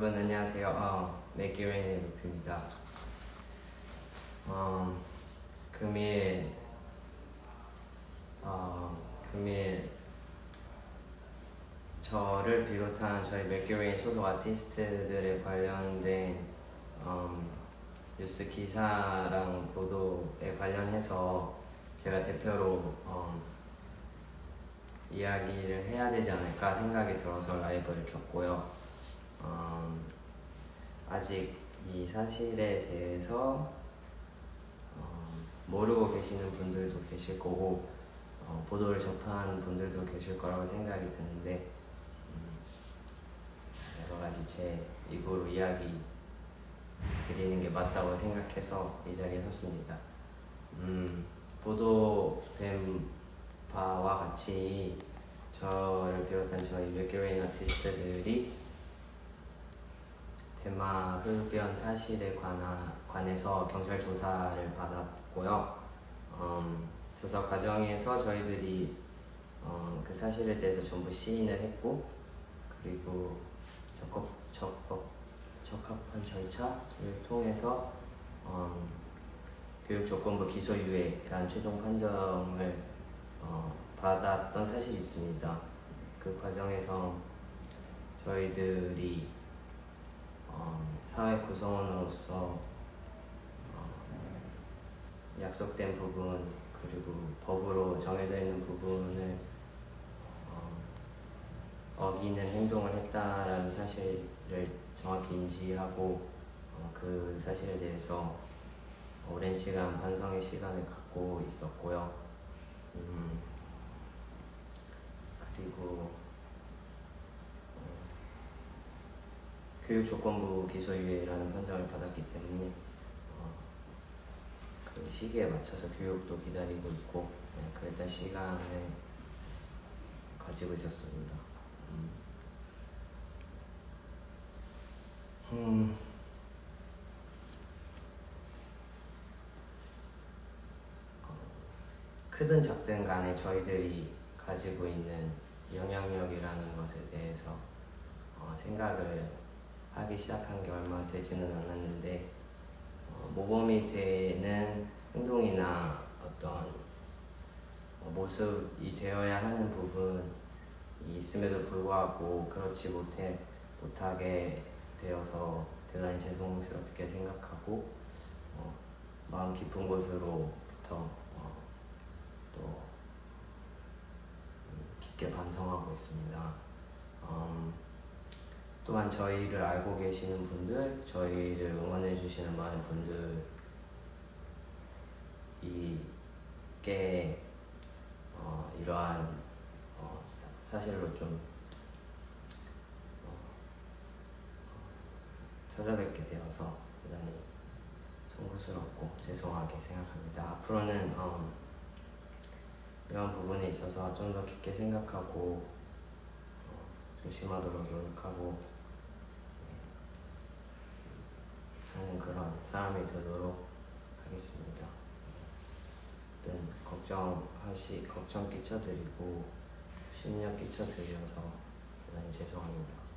여러분 안녕하세요. 어, 맥기레인의 루피입니다. 어, 금일 어, 금일 저를 비롯한 저희 맥기레인 소속 아티스트들에 관련된 음, 뉴스 기사랑 보도에 관련해서 제가 대표로 음, 이야기를 해야 되지 않을까 생각이 들어서 라이브를 켰고요. 음, 아직 이 사실에 대해서 어, 모르고 계시는 분들도 계실 거고 어, 보도를 접한 분들도 계실 거라고 생각이 드는데 음, 여러 가지 제 입으로 이야기 드리는 게 맞다고 생각해서 이 자리에 섰습니다. 음, 보도된 바와 같이 저를 비롯한 저희 맥교레인 아티스트들이 대마 흡연 사실에 관하, 관해서 경찰 조사를 받았고요. 음, 조사 과정에서 저희들이 어, 그 사실에 대해서 전부 시인을 했고 그리고 적법, 적법, 적합한 절차를 통해서 음, 교육조건부 기소유예라는 최종 판정을 어, 받았던 사실이 있습니다. 그 과정에서 저희들이 어, 사회 구성원으로서 어, 약속된 부분 그리고 법으로 정해져 있는 부분을 어, 기는 행동을 했다라는 사실을 정확히 인지하고 어, 그 사실에 대해서 오랜 시간 반성의 시간을 갖고 있었고요. 음, 그리고 교육조건부 기소유예라는 판정을 받았기 때문에 어, 그 시기에 맞춰서 교육도 기다리고 있고 네, 그랬던 시간을 가지고 있었습니다. 음. 음. 어, 크든 작든 간에 저희들이 가지고 있는 영향력이라는 것에 대해서 어, 생각을 하기 시작한 게 얼마 되지는 않았는데 어, 모범이 되는 행동이나 어떤 어, 모습이 되어야 하는 부분이 있음에도 불구하고 그렇지 못해 못하게 되어서 대단히 죄송스럽게 생각하고 어, 마음 깊은 곳으로부터 어, 또 음, 깊게 반성하고 있습니다. 음, 또한 저희를 알고 계시는 분들, 저희를 응원해 주시는 많은 분들이께 어, 이러한 어, 사실로 좀 어, 찾아뵙게 되어서 대단히 송구스럽고 죄송하게 생각합니다. 앞으로는 어, 이런 부분에 있어서 좀 더 깊게 생각하고 어, 조심하도록 노력하고 하는 그런 사람이 되도록 하겠습니다. 네, 걱정하시 걱정 끼쳐드리고 심려 끼쳐드려서 대단히 죄송합니다.